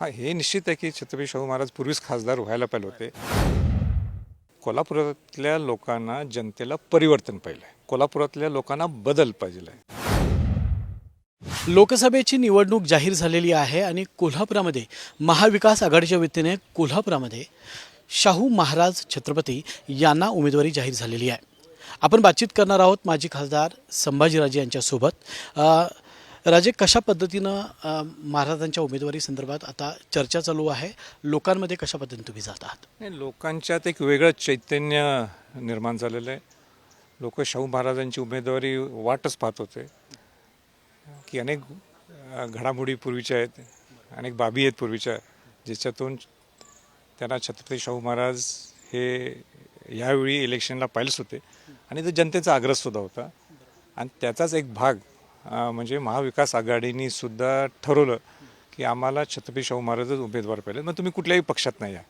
हा हे निश्चित आहे की छत्रपती शाहू महाराज पूर्वीच खासदार व्हायला पाहिजे होते. कोल्हापुरातल्या लोकांना जनतेला परिवर्तन पाहिजे कोल्हापुरातल्या लोकांना बदल पाहिजे लोकसभेची निवडणूक जाहीर झालेली आहे आणि कोल्हापुरामध्ये महाविकास आघाडीच्या वतीने कोल्हापुरामध्ये शाहू महाराज छत्रपती यांना उमेदवारी जाहीर झालेली आहे. आपण बातचीत करणार आहोत माजी खासदार संभाजीराजे यांच्यासोबत. राजे कशा पद्धतीनं महाराजांच्या उमेदवारी संदर्भात आता चर्चा चालू आहे? लोकांमध्ये कशा पद्धतीने तुम्ही जात आहात? नाही लोकांच्यात एक वेगळं चैतन्य निर्माण झालेलं आहे. लोक शाहू महाराजांची उमेदवारी वाटच पाहत होते. की अनेक घडामोडी पूर्वीच्या आहेत. अनेक बाबी आहेत पूर्वीच्या ज्याच्यातून त्यांना छत्रपती शाहू महाराज हे यावेळी इलेक्शनला पाहिलेच होते. आणि तो जनतेचा आग्रहसुद्धा होता. आणि त्याचाच एक भाग म्हणजे महाविकास आघाडीने सुद्धा ठरवलं की आम्हाला छत्रपती शाहू महाराजच उमेदवार पाहिजे. मग तुम्ही कुठल्याही पक्षात नाही या.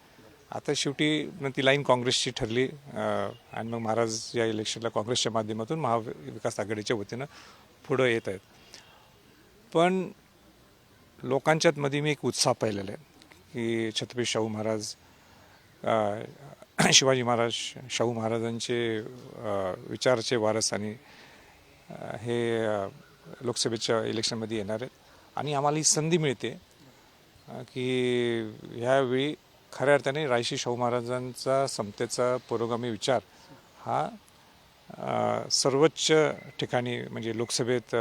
आता शेवटी मग ती लाईन काँग्रेसची ठरली आणि मग महाराज या इलेक्शनला काँग्रेसच्या माध्यमातून महाविकास आघाडीच्या वतीनं पुढं येत आहेत. पण लोकांच्यात मध्ये मी एक उत्साह पाहिलेला आहे की छत्रपती शाहू महाराज शिवाजी महाराज शाहू महाराजांचे विचारचे वारस आणि हे लोकसभेच्या इलेक्शनमध्ये येणार आहेत. आणि आम्हाला ही संधी मिळते की ह्यावेळी खऱ्या अर्थाने रायशी शाहू महाराजांचा समतेचा पुरोगामी विचार हा सर्वोच्च ठिकाणी म्हणजे लोकसभेत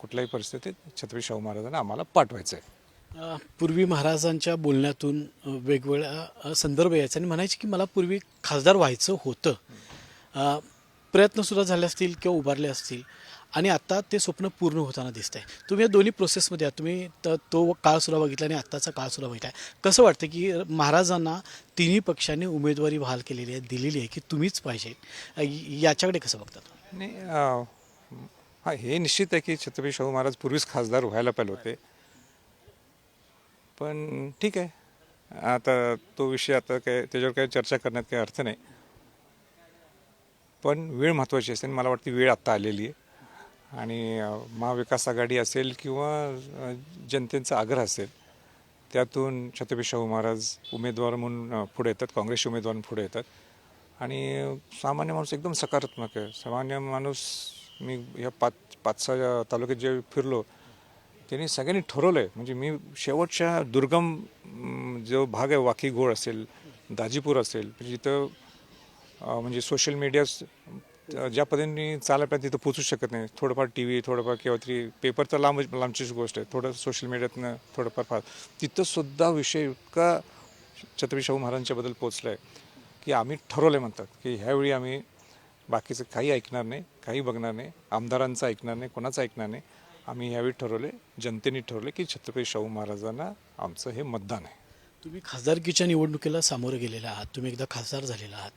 कुठल्याही परिस्थितीत छत्रपती शाहू महाराजांना आम्हाला पाठवायचं आहे पूर्वी महाराजांच्या बोलण्यातून वेगवेगळ्या संदर्भ यायचा आणि म्हणायचे की मला पूर्वी खासदार व्हायचं होतं. प्रयत्नसुद्धा झाले असतील किंवा उभारले असतील. आणि आता ते स्वप्न पूर्ण होताना दिसत आहे तुम्ही या दोन्ही प्रोसेसमध्ये आहात. तुम्ही तर तो काळसुद्धा बघितला आणि आत्ताचा काळसुद्धा बघितला आहे. कसं वाटतं की महाराजांना तिन्ही पक्षांनी उमेदवारी बहाल केलेली आहे दिलेली आहे की तुम्हीच पाहिजे? याच्याकडे कसं बघतात? नाही हा हे निश्चित आहे की छत्रपती शाहू महाराज पूर्वीच खासदार व्हायला पाहिजे होते. पण ठीक आहे. आता तो विषय आता काय त्याच्यावर काही चर्चा करण्यात काही अर्थ नाही. पण वेळ महत्त्वाची असते आणि मला वाटते वेळ आत्ता आलेली आहे. आणि महाविकास आघाडी असेल किंवा जनतेचा आग्रह असेल त्यातून छत्रपती शाहू महाराज उमेदवार म्हणून पुढे येतात काँग्रेसचे उमेदवार म्हणून पुढे येतात. आणि सामान्य माणूस एकदम सकारात्मक आहे. सामान्य माणूस मी या पाच पाच सहा तालुक्यात जे फिरलो त्यांनी सगळ्यांनी ठरवलं आहे म्हणजे मी शेवटच्या दुर्गम जो भाग आहे वाकी घोळ असेल दाजीपूर असेल जिथं म्हणजे सोशल मीडिया ज्या पद्धतीने चालत पाहिजे तिथं पोचू शकत नाही. थोडंफार टी व्ही थोडंफार किंवा तरी पेपर तर लांब लांबचीच गोष्ट आहे. थोडं सोशल मीडियातनं थोडंफार फार. तिथंसुद्धा विषय इतका छत्रपती शाहू महाराजांच्याबद्दल पोचला आहे की आम्ही ठरवलं म्हणतात की ह्यावेळी आम्ही बाकीचं काही ऐकणार नाही काही बघणार नाही आमदारांचं ऐकणार नाही कोणाचं ऐकणार नाही. आम्ही ह्यावेळी ठरवले जनतेने ठरवले की छत्रपती शाहू महाराजांना आमचं हे मतदान आहे. तुम्ही खासदारकीच्या निवडणुकीला सामोरं गेलेला आहात. तुम्ही एकदा खासदार झालेला आहात.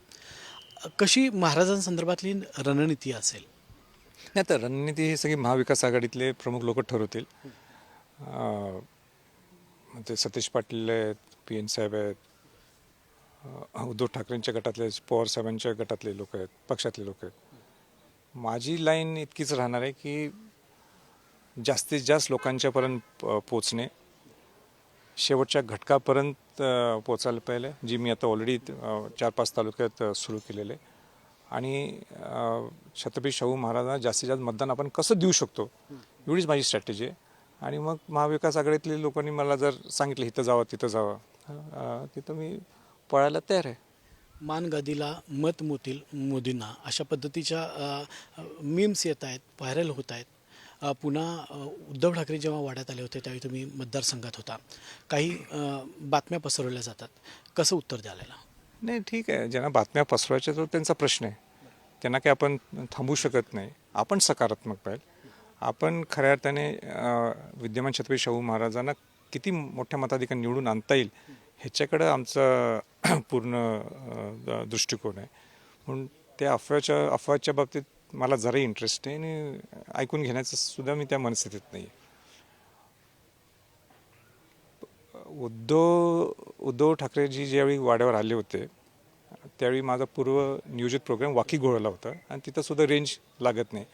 कशी महाराजांसंदर्भातली रणनीती असेल? नाही तर रणनीती ही सगळी महाविकास आघाडीतले प्रमुख लोक ठरवतील. ते म्हणजे सतीश पाटील आहेत पी एन साहेब आहेत उद्धव ठाकरेंच्या गटातले पवार साहेबांच्या गटातले लोक आहेत पक्षातले लोक आहेत. माझी लाईन इतकीच राहणार आहे की जास्तीत जास्त लोकांच्यापर्यंत प- पोचणे शेवटच्या घटकापर्यंत पोचायला पाहिजे जी मी आता ऑलरेडी चार पाच तालुक्यात सुरू केलेले आणि छत्रपती शाहू महाराजांना जास्तीत जास्त मतदान आपण कसं देऊ शकतो एवढीच माझी स्ट्रॅटेजी आहे. आणि मग महाविकास आघाडीतल्या लोकांनी मला जर सांगितलं इथं जावं तिथं जावं तिथं मी पळायला तयार आहे. मान गादीला मत मोतील मोदींना अशा पद्धतीच्या मीम्स येत आहेत व्हायरल होत आहेत. पुन्हा उद्धव ठाकरे जेव्हा वाड्यात आले होते त्यावेळी तुम्ही मतदारसंघात होता. काही बातम्या पसरवल्या जातात. कसं उत्तर द्यायला नाही ठीक आहे. ज्यांना बातम्या पसरवायच्या तो त्यांचा प्रश्न आहे. त्यांना काही आपण थांबवू शकत नाही. आपण सकारात्मक पाहिजे आपण खऱ्या अर्थाने विद्यमान छत्रपती शाहू महाराजांना किती मोठ्या मताधिकार निवडून आणता येईल ह्याच्याकडं आमचा पूर्ण द- दृष्टिकोन आहे. म्हणून त्या अफवाच्या अफवाच्या बाबतीत मला जरा इंटरेस्ट आहे आणि ऐकून घेण्याचं सुद्धा मी त्या मनस्थितीत नाही आहे उद्धव उद्धव ठाकरेजी ज्यावेळी वाड्यावर आले होते त्यावेळी माझा पूर्व नियोजित प्रोग्राम वाकी गोळला होता आणि तिथंसुद्धा रेंज लागत नाही.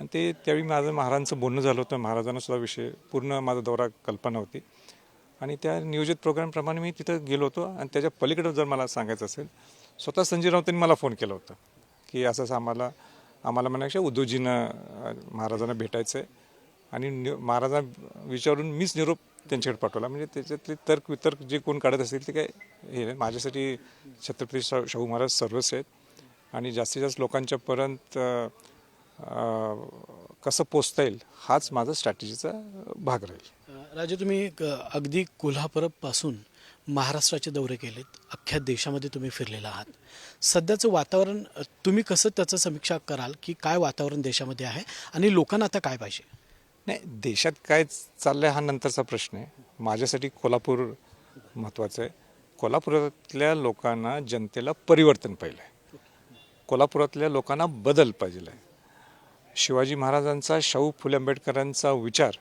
आणि ते त्यावेळी माझं महाराजांचं बोलणं झालं होतं. महाराजांनासुद्धा विषय पूर्ण माझा दौरा कल्पना होती. आणि त्या नियोजित प्रोग्रामप्रमाणे मी तिथं गेलो होतो आणि त्याच्या पलीकडं जर मला सांगायचं असेल स्वतः संजय राऊतांनी मला फोन केला होता की असं असं आम्हाला आम्हाला म्हणायचं उद्धवजींना महाराजांना भेटायचं आहे आणि महाराजांना विचारून मीच निरोप त्यांच्याकडे पाठवला. म्हणजे त्याच्यातले तर्क वितर्क जे कोण काढत असतील ते काय हे नाही. माझ्यासाठी छत्रपती शा शाहू महाराज सर्वच आहेत. आणि जास्तीत जास्त लोकांच्यापर्यंत कसं पोचता येईल हाच माझा स्ट्रॅटेजीचा भाग राहील. राजे तुम्ही अगदी कोल्हापूरपासून महाराष्ट्राचे दौरे केलेत. अख्ख्या देशामध्ये तुम्ही फिरलेला आहात. सध्याचं वातावरण तुम्ही कसं त्याचं समीक्षा कराल की काय वातावरण देशामध्ये आहे आणि लोकांना आता काय पाहिजे? नाही देशात काय चाललंय हा नंतरचा प्रश्न आहे. माझ्यासाठी कोल्हापूर महत्त्वाचं आहे. कोल्हापुरातल्या लोकांना जनतेला परिवर्तन पाहिलं आहे. कोल्हापुरातल्या लोकांना बदल पाहिजे आहे. शिवाजी महाराजांचा शाहू फुले आंबेडकरांचा विचार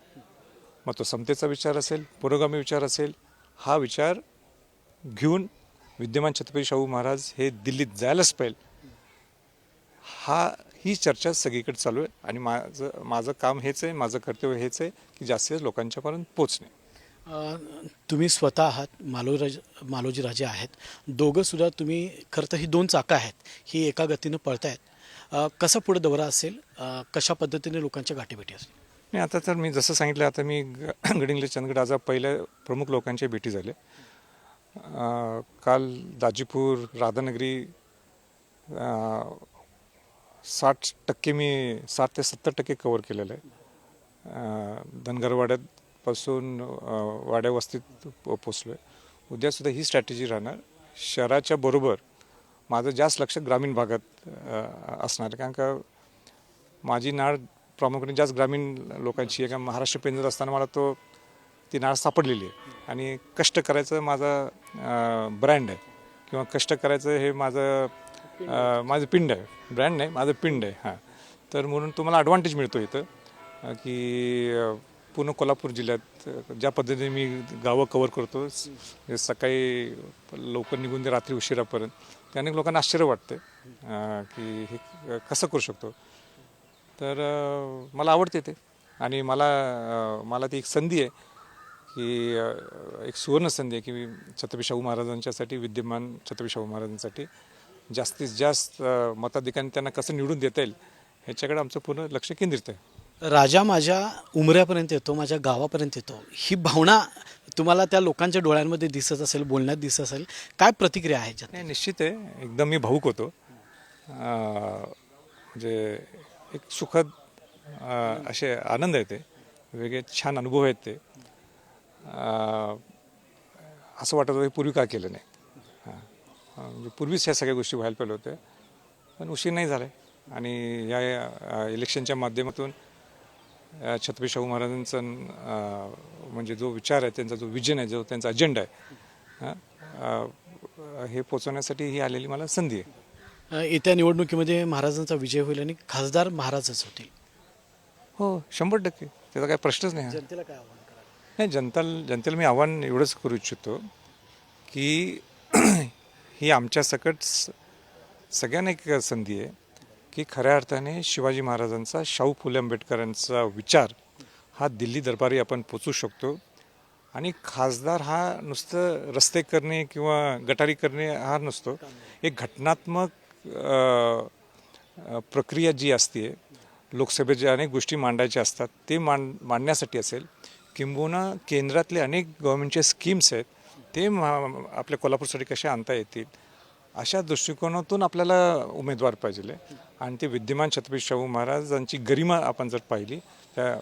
मग तो समतेचा विचार असेल पुरोगामी विचार असेल हा विचार घेऊन विद्यमान छत्रपती शाहू महाराज हे दिल्लीत जायलाच पाहिजे. हा ही चर्चा सगळीकडे चालू आहे आणि माझं माझं काम हेच आहे माझं कर्तव्य हेच आहे की जास्तीत जास्त लोकांच्यापर्यंत पोचणे तुम्ही स्वतः आहात मालोराज मालोजी राजे आहेत. दोघं सुद्धा तुम्ही खरं तर ही दोन चाकं आहेत ही एका गतीनं पळतायत. कसा पुढे दौरा असेल? कशा पद्धतीने लोकांच्या गाठीभेटी असतील? नाही आता तर मी जसं सांगितलं आता मी गडिंगले चंदगड आज पहिल्या प्रमुख लोकांच्या भेटी झाल्या. काल दाजीपूर राधानगरी साठ टक्के मी साठ ते सत्तर टक्के कवर केलेलं आहे. धनगरवाड्यापासून वाड्यावस्तीत वाड्या वस्तीत पो पोचलो आहे उद्यासुद्धा ही स्ट्रॅटेजी राहणार. शहराच्या बरोबर माझं जास्त लक्ष ग्रामीण भागात असणार आहे. कारण का माझी नाळ प्रामुख्याने जास्त ग्रामीण लोकांची आहे. का महाराष्ट्र पेंजर असताना मला तो ती नाळ सापडलेली आहे. आणि कष्ट करायचं माझा ब्रँड आहे. किंवा कष्ट करायचं हे माझं माझं पिंड आहे. ब्रँड नाही माझं पिंड आहे हां. तर म्हणून तुम्हाला ॲडव्हान्टेज मिळतो इथं की पूर्ण कोल्हापूर जिल्ह्यात ज्या पद्धतीने मी गावं कवर करतो सकाळी लवकर निघून ते रात्री उशिरापर्यंत ते अनेक लोकांना आश्चर्य वाटतं की हे कसं करू शकतो. तर मला आवडते ते. आणि मला मला ती एक संधी आहे की एक सुवर्ण संधी आहे की मी छत्रपती शाहू महाराजांच्यासाठी विद्यमान छत्रपती शाहू महाराजांसाठी जास्तीत जास्त अ, मताधिकाऱ्यांनी त्यांना कसं निवडून देता येईल ह्याच्याकडे आमचं पूर्ण लक्ष केंद्रित आहे. राजा माझ्या उमऱ्यापर्यंत येतो माझ्या गावापर्यंत येतो. ही भावना तुम्हाला त्या लोकांच्या डोळ्यांमध्ये दिसत असेल बोलण्यात दिसत असेल काय प्रतिक्रिया आहे याच्यात? नाही निश्चित आहे. एकदम मी भाऊक होतो. म्हणजे एक सुखद असे आनंद आहे ते वेगळे छान अनुभव आहेत ते असं वाटत होतं पूर्वी का केलं नाही. हां. म्हणजे पूर्वीच ह्या सगळ्या गोष्टी व्हायला पाहिजे होत्या. पण उशीर नाही झाला आणि या इलेक्शनच्या माध्यमातून छत्रपती शाहू महाराजांचा म्हणजे जो विचार आहे त्यांचा जो विजन आहे जो त्यांचा अजेंडा आहे अ, हे पोचवण्यासाठी ही आलेली मला संधी आहे. येत्या निवडणुकीमध्ये महाराजांचा विजय होईल आणि खासदार महाराजच होतील. हो शंभर टक्के. त्याचा काही प्रश्नच नाही. हा. जनतेला काय नाही जनता जनतेला मी आव्हान एवढंच करू इच्छितो की ही आमच्या सकट स- सगळ्यांना एक संधी आहे की खऱ्या अर्थाने शिवाजी महाराजांचा शाहू फुले आंबेडकरांचा विचार हा दिल्ली दरबारी आपण पोचू शकतो. आणि खासदार हा नुसतं रस्ते करणे किंवा गटारी करणे हा नसतो. एक घटनात्मक प्रक्रिया जी असते लोकसभेत ज्या अनेक गोष्टी मांडायच्या असतात ते मांड मांडण्यासाठी असेल किंबहुना केंद्रातले अनेक गव्हर्मेंटचे स्कीम्स आहेत ते आपल्या कोल्हापूरसाठी कशा आणता येतील अशा दृष्टिकोनातून आपल्याला उमेदवार पाहिजे आणि ते विद्यमान छत्रपती शाहू महाराजांची गरिमा आपण जर पाहिली त्या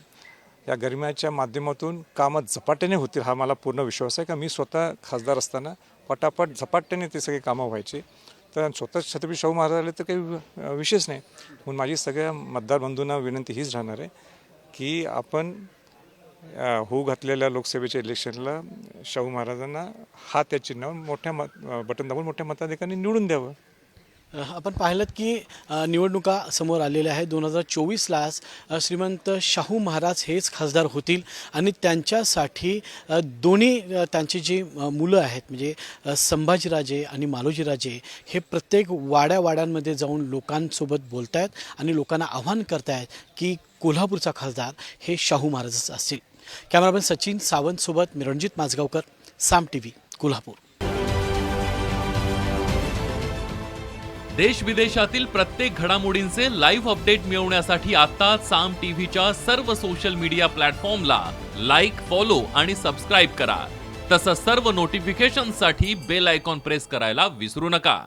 या गरिमाच्या माध्यमातून कामं झपाट्याने होतील हा मला पूर्ण विश्वास आहे. का मी स्वतः खासदार असताना पटापट झपाट्याने ते सगळे कामं व्हायचे. तर स्वतः छत्रपती शाहू महाराज आले तर काही वि- विशेष नाही. म्हणून माझी सगळ्या मतदार बंधूंना विनंती हीच राहणार आहे की आपण होऊ घातलेल्या लोकसभेच्या इलेक्शनला शाहू महाराजांना हा त्या चिन्हावर मोठ्या मत बटन दाबून मोठ्या मताधिकाऱ्यांनी निवडून द्यावं. आपण पाहिलं की निवडणुका समोर आलेल्या आहेत. दोन हजार चोवीसला श्रीमंत शाहू महाराज हेच खासदार होतील आणि त्यांच्यासाठी दोन्ही त्यांची जी मुलं आहेत म्हणजे संभाजीराजे आणि मालोजीराजे हे प्रत्येक वाड्या वाड्यांमध्ये जाऊन लोकांसोबत बोलत आहेत आणि लोकांना आव्हान करतायत की कोल्हापूरचा खासदार हे शाहू महाराजच असतील. कॅमेरामॅन सचिन सावंतसोबत मी रणजित माझगावकर साम टी व्ही कोल्हापूर. देश विदेशातील प्रत्येक घडामोडींचे लाईव्ह अपडेट मिळवण्यासाठी आता साम टीव्हीच्या सर्व सोशल मीडिया प्लॅटफॉर्मला लाईक फॉलो आणि सबस्क्राईब करा. तसंच सर्व नोटिफिकेशनसाठी बेल आयकॉन प्रेस करायला विसरू नका.